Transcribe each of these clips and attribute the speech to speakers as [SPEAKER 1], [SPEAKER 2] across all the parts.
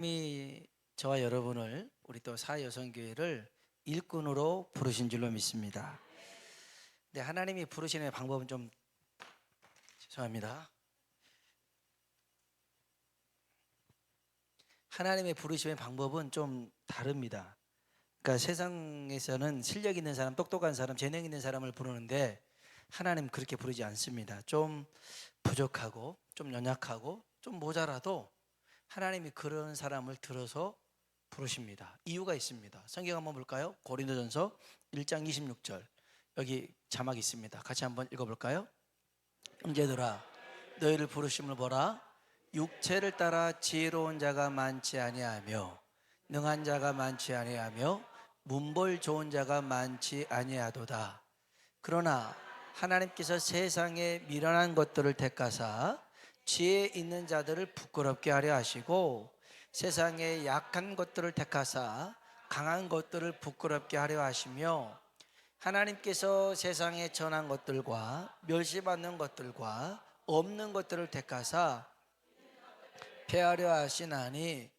[SPEAKER 1] 하나님이 저와 여러분을 우리 또 사여성교회를 일꾼으로 부르신 줄로 믿습니다. 근데 하나님이 부르시는 방법은 좀 죄송합니다. 하나님의 부르심의 방법은 좀 다릅니다. 그러니까 세상에서는 실력 있는 사람, 똑똑한 사람, 재능 있는 사람을 부르는데 하나님 그렇게 부르지 않습니다. 좀 부족하고 좀 연약하고 좀 모자라도 하나님이 그런 사람을 들어서 부르십니다. 이유가 있습니다. 성경 한번 볼까요? 고린도전서 1장 26절. 여기 자막 있습니다. 같이 한번 읽어 볼까요? 형제들아 너희를 부르심을 보라 육체를 따라 지혜로운 자가 많지 아니하며 능한 자가 많지 아니하며 문벌 좋은 자가 많지 아니하도다. 그러나 하나님께서 세상에 미련한 것들을 택하사 지혜 있는 자들을 부끄럽게 하려 하시고 세상에 약한 것들을 택하사 강한 것들을 부끄럽게 하려 하시며 하나님께서 세상에 전한 것들과 멸시받는 것들과 없는 것들을 택하사 폐하려 하시나니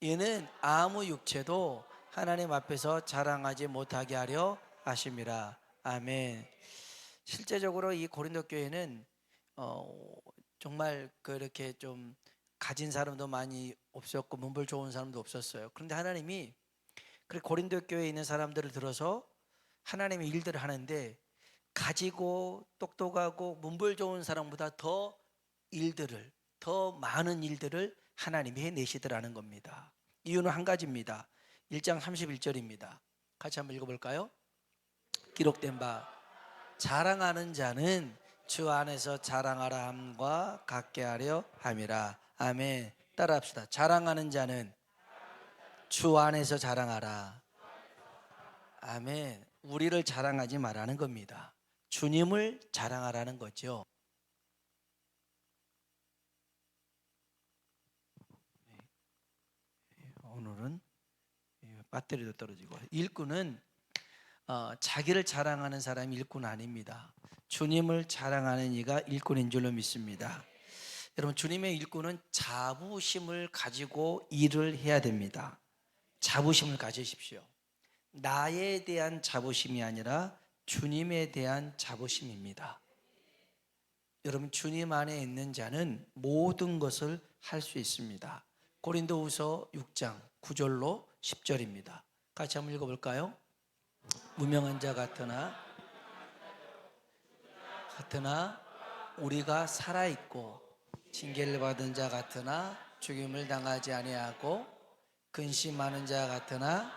[SPEAKER 1] 이는 아무 육체도 하나님 앞에서 자랑하지 못하게 하려 하심이라 아멘. 실제적으로 이 고린도 교회는 어, 정말 그렇게 좀 가진 사람도 많이 없었고 문벌 좋은 사람도 없었어요. 그런데 하나님이 그 고린도 교회에 있는 사람들을 들어서 하나님의 일들을 하는데 가지고 똑똑하고 문벌 좋은 사람보다 더 일들을 더 많은 일들을 하나님이 해내시더라는 겁니다. 이유는 한 가지입니다. 1장 31절입니다. 같이 한번 읽어볼까요? 기록된 바 자랑하는 자는 주 안에서 자랑하라 함과 같게 하려 함이라. 아멘. 따라합시다. 자랑하는 자는 주 안에서 자랑하라. 아멘. 우리를 자랑하지 말라는 겁니다. 주님을 자랑하라는 거죠. 오늘은 배터리도 떨어지고 일꾼은 어, 자기를 자랑하는 사람이 일꾼 아닙니다. 주님을 자랑하는 이가 일꾼인 줄로 믿습니다. 여러분 주님의 일꾼은 자부심을 가지고 일을 해야 됩니다. 자부심을 가지십시오. 나에 대한 자부심이 아니라 주님에 대한 자부심입니다. 여러분 주님 안에 있는 자는 모든 것을 할 수 있습니다. 고린도후서 6장 9절로 10절입니다. 같이 한번 읽어 볼까요? 무명한 자 같으나 같으나 우리가 살아 있고 징계를 받은 자 같으나 죽임을 당하지 아니하고 근심하는 자 같으나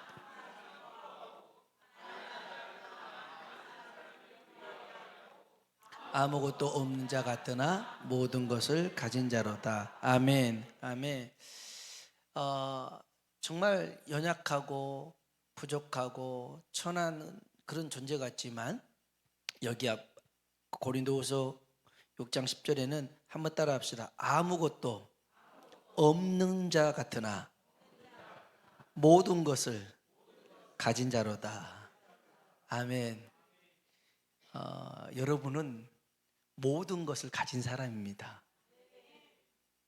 [SPEAKER 1] 아무것도 없는 자 같으나 모든 것을 가진 자로다. 아멘. 아멘. 어, 정말 연약하고 부족하고 천한 그런 존재 같지만 여기 앞 고린도후서 6장 10절에는 한번 따라 합시다. 아무것도 없는 자 같으나 모든 것을 가진 자로다. 아멘. 어, 여러분은 모든 것을 가진 사람입니다.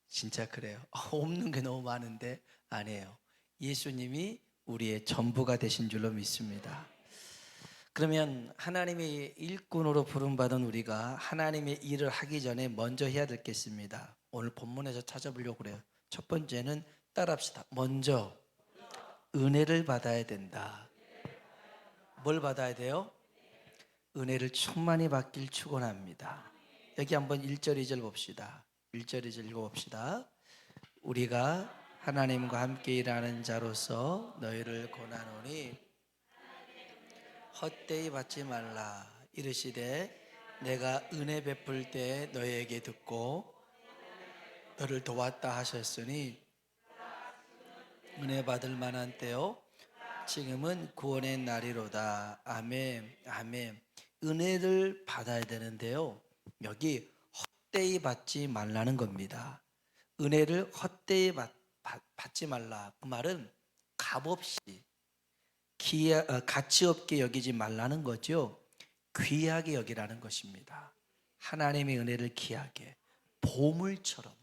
[SPEAKER 1] 진짜 그래요. 없는 게 너무 많은데 아니에요. 예수님이 우리의 전부가 되신 줄로 믿습니다. 그러면 하나님의 일꾼으로 부름받은 우리가 하나님의 일을 하기 전에 먼저 해야 될 게 있습니다. 오늘 본문에서 찾아보려고 그래요. 첫 번째는 따라합시다. 먼저 은혜를 받아야 된다. 뭘 받아야 돼요? 은혜를 충만히 받길 축원합니다. 여기 한번 1절 2절 봅시다. 1절 2절 읽어 봅시다. 우리가 하나님과 함께 일하는 자로서 너희를 고나노니 헛되이 받지 말라 이르시되 내가 은혜 베풀 때 너희에게 듣고 너를 도왔다 하셨으니 은혜 받을 만한 때요. 지금은 구원의 날이로다. 아멘 아멘. 은혜를 받아야 되는데요. 여기 헛되이 받지 말라는 겁니다. 은혜를 헛되이 받, 받, 받지 말라. 그 말은 값없이 기하, 어, 가치 없게 여기지 말라는 거죠. 귀하게 여기라는 것입니다. 하나님의 은혜를 귀하게 보물처럼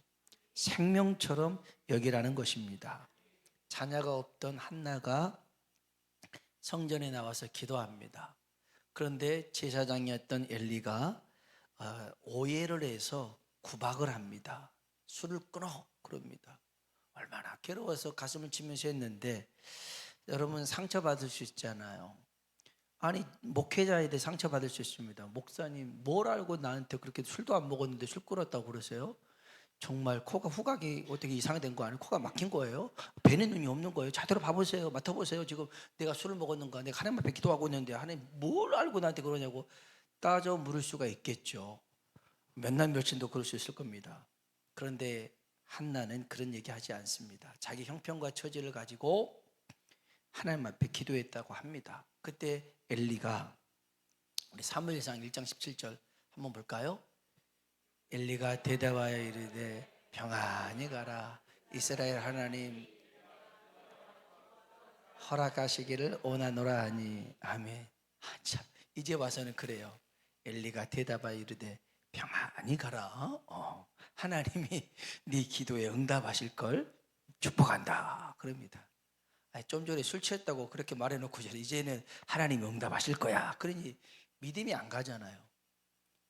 [SPEAKER 1] 생명처럼 여기라는 것입니다. 자녀가 없던 한나가 성전에 나와서 기도합니다. 그런데 제사장이었던 엘리가 어, 오해를 해서 구박을 합니다. 술을 끊어 그럽니다. 얼마나 괴로워서 가슴을 치면서 했는데 여러분 상처 받을 수 있잖아요. 아니 목회자에 대해 상처 받을 수 있습니다. 목사님 뭘 알고 나한테 그렇게 술도 안 먹었는데 술 끊었다고 그러세요? 정말 코가 후각이 어떻게 이상된 거 아니에요? 코가 막힌 거예요? 배는 눈이 없는 거예요? 제대로 봐보세요. 맡아보세요. 지금 내가 술을 먹었는가? 내가 하나님 앞에 기도하고 있는데 하나님 뭘 알고 나한테 그러냐고 따져 물을 수가 있겠죠. 몇 날 며칠도 그럴 수 있을 겁니다. 그런데 한나는 그런 얘기 하지 않습니다. 자기 형편과 처지를 가지고 하나님 앞에 기도했다고 합니다. 그때 엘리가 우리 사무엘상 1장 17절 한번 볼까요? 엘리가 대답하여 이르되 평안히 가라 이스라엘 하나님 허락하시기를 원하노라 하니 아멘. 아, 참 이제 와서는 그래요. 엘리가 대답하여 이르되 평안히 가라. 어, 하나님이 네 기도에 응답하실 걸 축복한다. 그럽니다. 좀 전에 술 취했다고 그렇게 말해놓고 이제는 하나님이 응답하실 거야. 그러니 믿음이 안 가잖아요.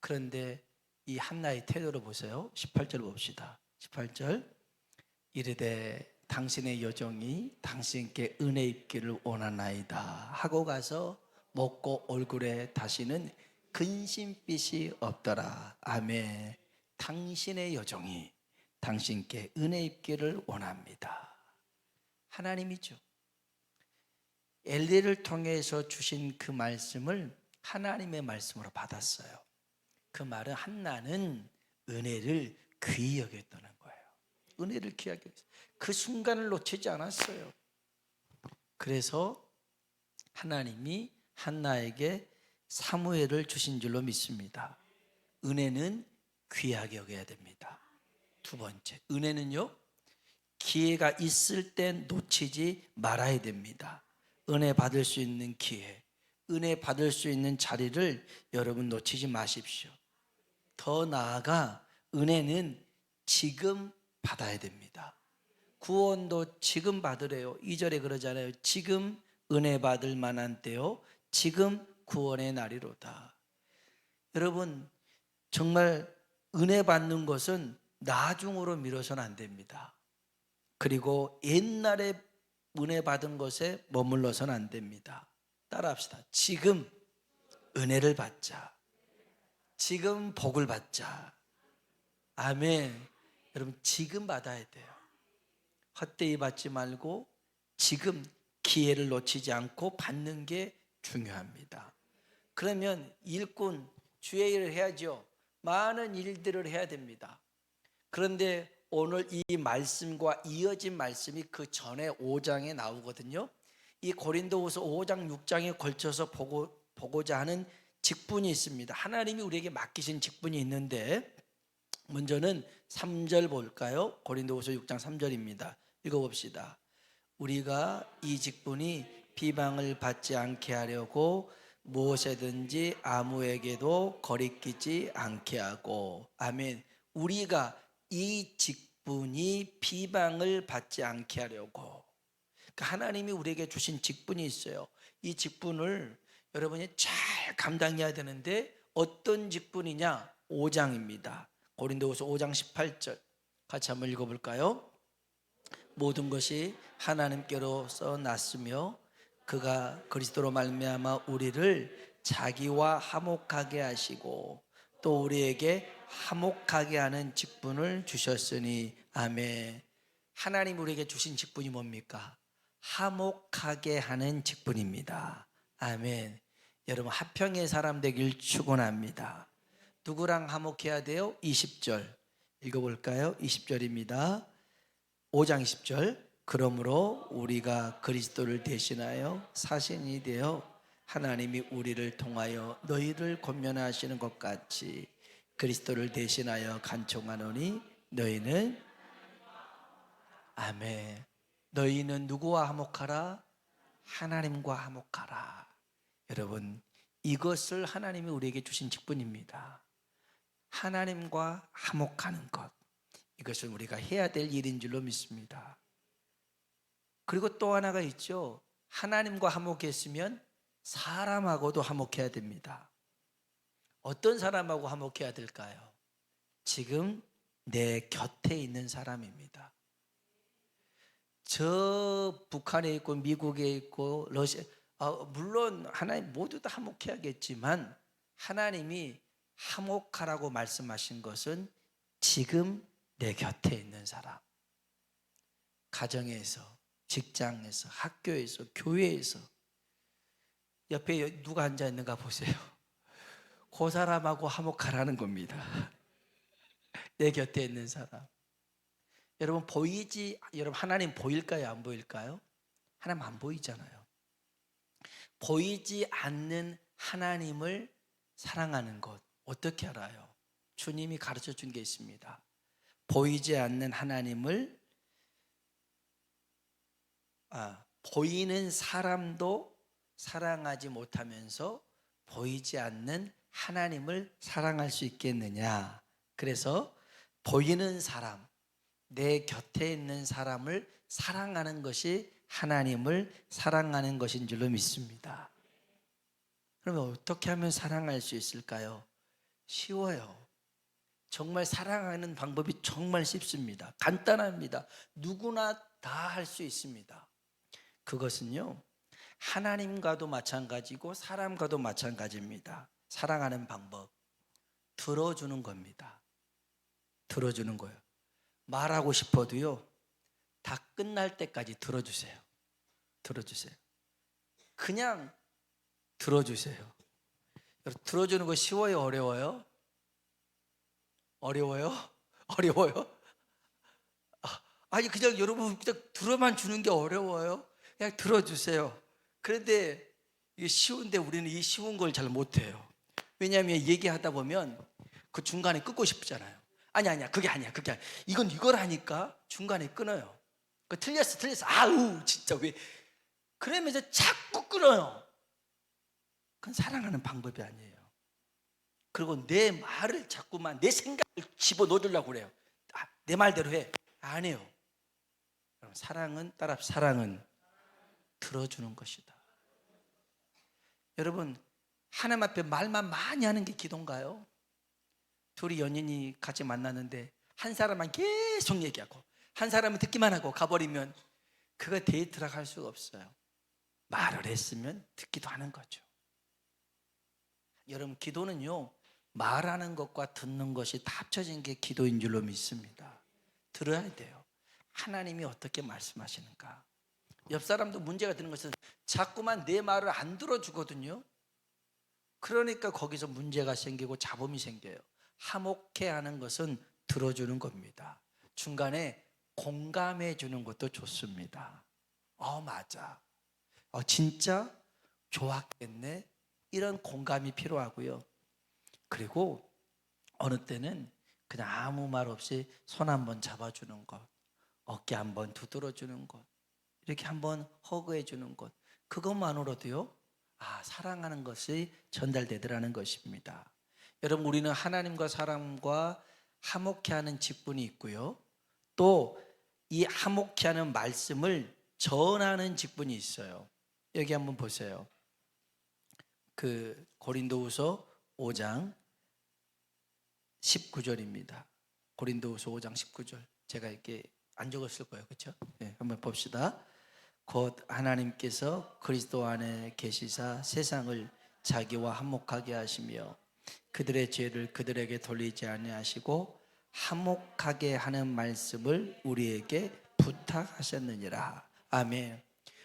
[SPEAKER 1] 그런데 이 한나의 태도를 보세요. 18절 봅시다. 18절 이르되 당신의 여종이 당신께 은혜 입기를 원하나이다 하고 가서 먹고 얼굴에 다시는 근심빛이 없더라. 아멘. 당신의 여종이 당신께 은혜 입기를 원합니다. 하나님이죠. 엘리를 통해서 주신 그 말씀을 하나님의 말씀으로 받았어요. 그 말은 한나는 은혜를 귀히 여겼다는 거예요. 은혜를 귀하게 여겼어요. 그 순간을 놓치지 않았어요. 그래서 하나님이 한나에게 사무엘을 주신 줄로 믿습니다. 은혜는 귀하게 여겨야 됩니다. 두 번째, 은혜는요, 기회가 있을 때 놓치지 말아야 됩니다. 은혜 받을 수 있는 기회, 은혜 받을 수 있는 자리를 여러분 놓치지 마십시오. 더 나아가 은혜는 지금 받아야 됩니다. 구원도 지금 받으래요. 2절에 그러잖아요. 지금 은혜 받을 만한 때요. 지금 구원의 날이로다. 여러분, 정말 은혜 받는 것은 나중으로 미뤄서는 안 됩니다. 그리고 옛날에 은혜 받은 것에 머물러서는 안 됩니다. 따라합시다. 지금 은혜를 받자. 지금 복을 받자. 아멘. 여러분, 지금 받아야 돼요. 헛되이 받지 말고 지금 기회를 놓치지 않고 받는 게 중요합니다. 그러면 일꾼 주의 일을 해야죠. 많은 일들을 해야 됩니다. 그런데 오늘 이 말씀과 이어진 말씀이 그 전에 5장에 나오거든요. 이 고린도후서 5장 6장에 걸쳐서 보고 보고자 하는 직분이 있습니다. 하나님이 우리에게 맡기신 직분이 있는데 먼저는 3절 볼까요? 고린도후서 6장 3절입니다. 읽어 봅시다. 우리가 이 직분이 비방을 받지 않게 하려고 무엇에든지 아무에게도 거리끼지 않게 하고 아멘. 우리가 이 직분이 비방을 받지 않게 하려고 그러니까 하나님이 우리에게 주신 직분이 있어요. 이 직분을 여러분이 잘 감당해야 되는데 어떤 직분이냐? 5장입니다. 고린도후서 5장 18절 같이 한번 읽어 볼까요? 모든 것이 하나님께로서 났으며 그가 그리스도로 말미암아 우리를 자기와 화목하게 하시고 또 우리에게 화목하게 하는 직분을 주셨으니 아멘. 하나님 우리에게 주신 직분이 뭡니까? 화목하게 하는 직분입니다. 아멘. 여러분 화평의 사람 되길 축원합니다. 누구랑 화목해야 돼요? 20절. 읽어 볼까요? 20절입니다. 5장 20절. 그러므로 우리가 그리스도를 대신하여 사신이 되어 하나님이 우리를 통하여 너희를 권면하시는 것 같이 그리스도를 대신하여 간청하노니 너희는 아멘. 너희는 누구와 화목하라? 하나님과 화목하라. 여러분, 이것을 하나님이 우리에게 주신 직분입니다. 하나님과 화목하는 것. 이것을 우리가 해야 될 일인 줄로 믿습니다. 그리고 또 하나가 있죠. 하나님과 화목했으면 사람하고도 화목해야 됩니다. 어떤 사람하고 화목해야 될까요? 지금 내 곁에 있는 사람입니다. 저 북한에 있고 미국에 있고 러시아 아, 물론 하나님 모두 다 화목해야겠지만 하나님이 화목하라고 말씀하신 것은 지금 내 곁에 있는 사람 가정에서 직장에서 학교에서 교회에서 옆에 누가 앉아 있는가 보세요. 그 사람하고 화목하라는 겁니다. 내 곁에 있는 사람. 여러분 보이지 여러분 하나님 보일까요 안 보일까요? 하나님 안 보이잖아요. 보이지 않는 하나님을 사랑하는 것 어떻게 알아요? 주님이 가르쳐 준 게 있습니다. 보이지 않는 하나님을 아, 보이는 사람도 사랑하지 못하면서 보이지 않는 하나님을 사랑할 수 있겠느냐? 그래서 보이는 사람, 내 곁에 있는 사람을 사랑하는 것이 하나님을 사랑하는 것인 줄로 믿습니다. 그러면 어떻게 하면 사랑할 수 있을까요? 쉬워요. 정말 사랑하는 방법이 정말 쉽습니다. 간단합니다. 누구나 다 할 수 있습니다. 그것은요, 하나님과도 마찬가지고 사람과도 마찬가지입니다. 사랑하는 방법. 들어주는 겁니다. 들어주는 거예요. 말하고 싶어도요, 다 끝날 때까지 들어주세요. 들어주세요. 그냥 들어주세요. 들어주는 거 쉬워요, 어려워요? 어려워요? 어려워요? 아, 아니 그냥 여러분 그냥 들어만 주는 게 어려워요? 그냥 들어주세요. 그런데 이게 쉬운데 우리는 이 쉬운 걸 잘 못해요. 왜냐하면 얘기하다 보면 그 중간에 끊고 싶잖아요. 아니 아니야 그게 아니야 그게 아니야. 이건 이걸 하니까 중간에 끊어요. 그 틀렸어 틀렸어 아우 진짜 왜 그러면서 자꾸 끊어요. 그건 사랑하는 방법이 아니에요. 그리고 내 말을 자꾸만 내 생각을 집어 넣어주려고 그래요. 아, 내 말대로 해. 안 해요. 사랑은 따라 사랑은 들어주는 것이다. 여러분 하나님 앞에 말만 많이 하는 게 기도인가요? 둘이 연인이 같이 만났는데 한 사람만 계속 얘기하고 한 사람은 듣기만 하고 가버리면 그거 데이트라고 할 수가 없어요. 말을 했으면 듣기도 하는 거죠. 여러분 기도는요 말하는 것과 듣는 것이 다 합쳐진 게 기도인 줄로 믿습니다. 들어야 돼요. 하나님이 어떻게 말씀하시는가. 옆 사람도 문제가 되는 것은 자꾸만 내 말을 안 들어주거든요. 그러니까 거기서 문제가 생기고 잡음이 생겨요. 화목해 하는 것은 들어주는 겁니다. 중간에 공감해 주는 것도 좋습니다. 어, 맞아. 어, 진짜 좋았겠네. 이런 공감이 필요하고요. 그리고 어느 때는 그냥 아무 말 없이 손 한번 잡아주는 것, 어깨 한번 두드려주는 것, 이렇게 한번 허그해 주는 것, 그것만으로도요, 아, 사랑하는 것이 전달되더라는 것입니다. 여러분, 우리는 하나님과 사람과 화목해 하는 직분이 있고요. 또 이 화목해 하는 말씀을 전하는 직분이 있어요. 여기 한번 보세요. 그 고린도후서 5장 19절입니다. 고린도후서 5장 19절. 제가 이렇게 안 적었을 거예요. 그렇죠? 네, 한번 봅시다. 곧 하나님께서 그리스도 안에 계시사 세상을 자기와 화목하게 하시며 그들의 죄를 그들에게 돌리지 아니하시고 화목하게 하는 말씀을 우리에게 부탁하셨느니라. 아멘.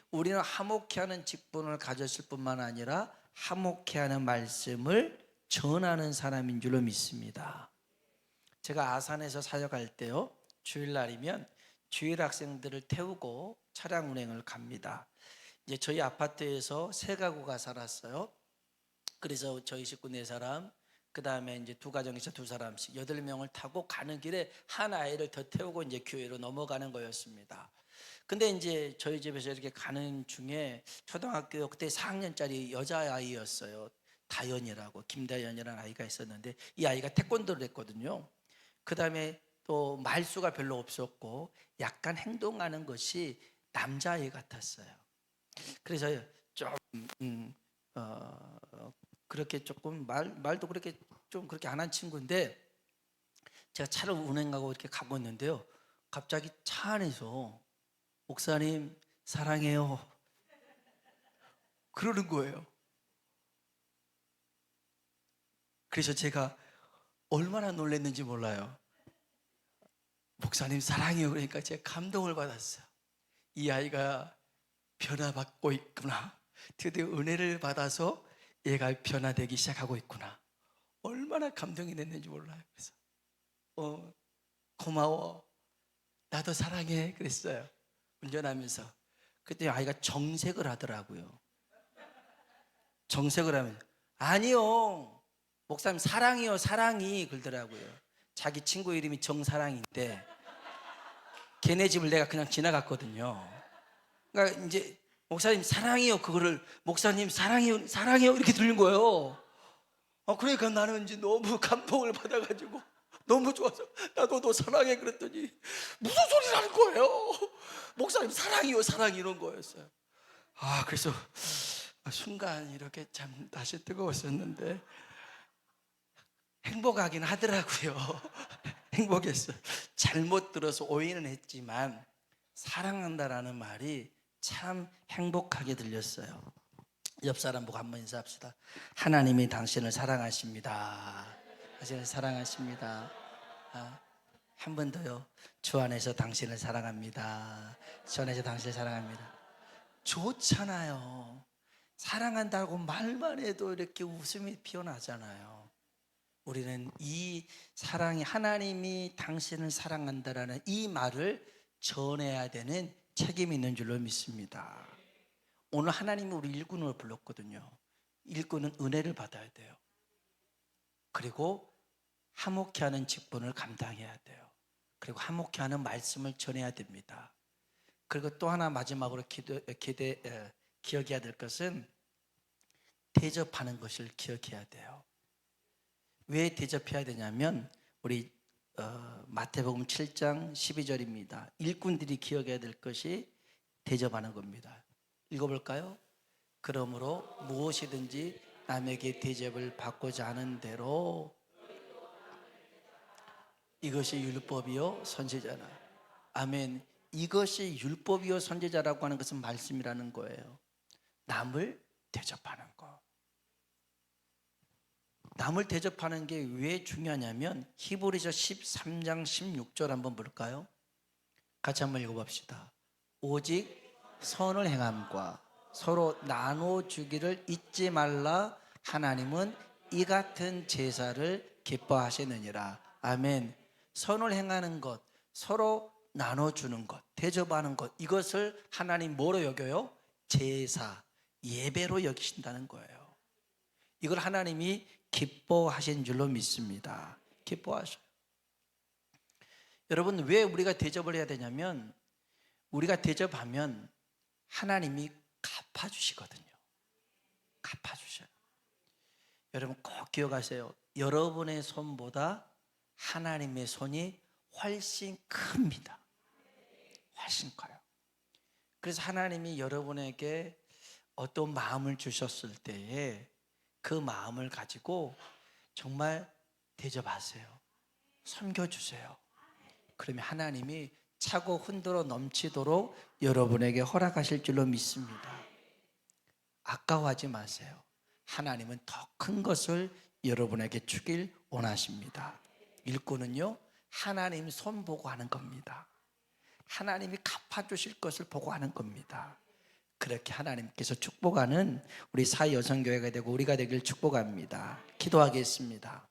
[SPEAKER 1] 우리는 화목케 하는 직분을 가졌을 뿐만 아니라 화목케 하는 말씀을 전하는 사람인 줄로 믿습니다. 제가 아산에서 사역할 때요. 주일날이면 주일 학생들을 태우고 차량 운행을 갑니다. 이제 저희 아파트에서 세 가구가 살았어요. 그래서 저희 식구 네 사람, 그 다음에 이제 두 가정에서 두 사람씩 여덟 명을 타고 가는 길에 한 아이를 더 태우고 이제 교회로 넘어가는 거였습니다. 근데 이제 저희 집에서 이렇게 가는 중에 초등학교 그때 4학년짜리 여자 아이였어요. 다연이라고 김다연이라는 아이가 있었는데 이 아이가 태권도를 했거든요. 그 다음에 또 말수가 별로 없었고 약간 행동하는 것이 남자애 같았어요. 그래서 좀 음, 어, 그렇게 조금 말 말도 그렇게 좀 그렇게 안 한 친구인데 제가 차를 운행하고 이렇게 가고 있는데요. 갑자기 차 안에서 목사님 사랑해요. 그러는 거예요. 그래서 제가 얼마나 놀랐는지 몰라요. 목사님 사랑해요. 그러니까 제가 감동을 받았어요. 이 아이가 변화받고 있구나. 드디어 은혜를 받아서 얘가 변화되기 시작하고 있구나. 얼마나 감동이 됐는지 몰라요. 그래서 어 고마워. 나도 사랑해. 그랬어요. 운전하면서. 그때 아이가 정색을 하더라고요. 정색을 하면 아니요. 목사님 사랑이요 사랑이 그러더라고요. 자기 친구 이름이 정사랑인데 걔네 집을 내가 그냥 지나갔거든요. 그러니까 이제 목사님 사랑해요 그거를 목사님 사랑해요 사랑해요 이렇게 들린 거예요. 어 그러니까 나는 이제 너무 감동을 받아가지고 너무 좋아서 나도 너 사랑해 그랬더니 무슨 소리를 하는 거예요? 목사님 사랑이요 사랑 이런 거였어요. 아 그래서 순간 이렇게 참 다시 뜨거웠었는데 행복하긴 하더라고요. 행복했어요. 잘못 들어서 오해는 했지만 사랑한다라는 말이 참 행복하게 들렸어요. 옆 사람 보고 한번 인사합시다. 하나님이 당신을 사랑하십니다. 당신을 사랑하십니다. 아, 한번 더요. 주 안에서 당신을 사랑합니다. 주 안에서 당신을 사랑합니다. 좋잖아요. 사랑한다고 말만 해도 이렇게 웃음이 피어나잖아요. 우리는 이 사랑이 하나님이 당신을 사랑한다라는 이 말을 전해야 되는 책임이 있는 줄로 믿습니다. 오늘 하나님이 우리 일꾼을 불렀거든요. 일꾼은 은혜를 받아야 돼요. 그리고 화목케 하는 직분을 감당해야 돼요. 그리고 화목케 하는 말씀을 전해야 됩니다. 그리고 또 하나 마지막으로 기도, 기대, 에, 기억해야 될 것은 대접하는 것을 기억해야 돼요. 왜 대접해야 되냐면 우리 어, 마태복음 7장 12절입니다. 일꾼들이 기억해야 될 것이 대접하는 겁니다. 읽어볼까요? 그러므로 무엇이든지 남에게 대접을 받고자 하는 대로 이것이 율법이요 선지자나 아멘. 이것이 율법이요 선지자라고 하는 것은 말씀이라는 거예요. 남을 대접하는 거. 남을 대접하는 게 왜 중요하냐면 히브리서 13장 16절 한번 볼까요? 같이 한번 읽어봅시다. 오직 선을 행함과 서로 나눠 주기를 잊지 말라 하나님은 이 같은 제사를 기뻐하시느니라. 아멘. 선을 행하는 것, 서로 나눠 주는 것, 대접하는 것 이것을 하나님 뭐로 여겨요? 제사, 예배로 여기신다는 거예요. 이걸 하나님이 기뻐하신 줄로 믿습니다. 기뻐하셔요. 여러분 왜 우리가 대접을 해야 되냐면 우리가 대접하면 하나님이 갚아주시거든요. 갚아주셔요. 여러분 꼭 기억하세요. 여러분의 손보다 하나님의 손이 훨씬 큽니다. 훨씬 커요. 그래서 하나님이 여러분에게 어떤 마음을 주셨을 때에 그 마음을 가지고 정말 대접하세요. 섬겨주세요. 그러면 하나님이 차고 흔들어 넘치도록 여러분에게 허락하실 줄로 믿습니다. 아까워하지 마세요. 하나님은 더 큰 것을 여러분에게 주길 원하십니다. 일꾼은요, 하나님 손 보고 하는 겁니다. 하나님이 갚아주실 것을 보고 하는 겁니다. 그렇게 하나님께서 축복하는 우리 사회 여성교회가 되고 우리가 되길 축복합니다. 기도하겠습니다.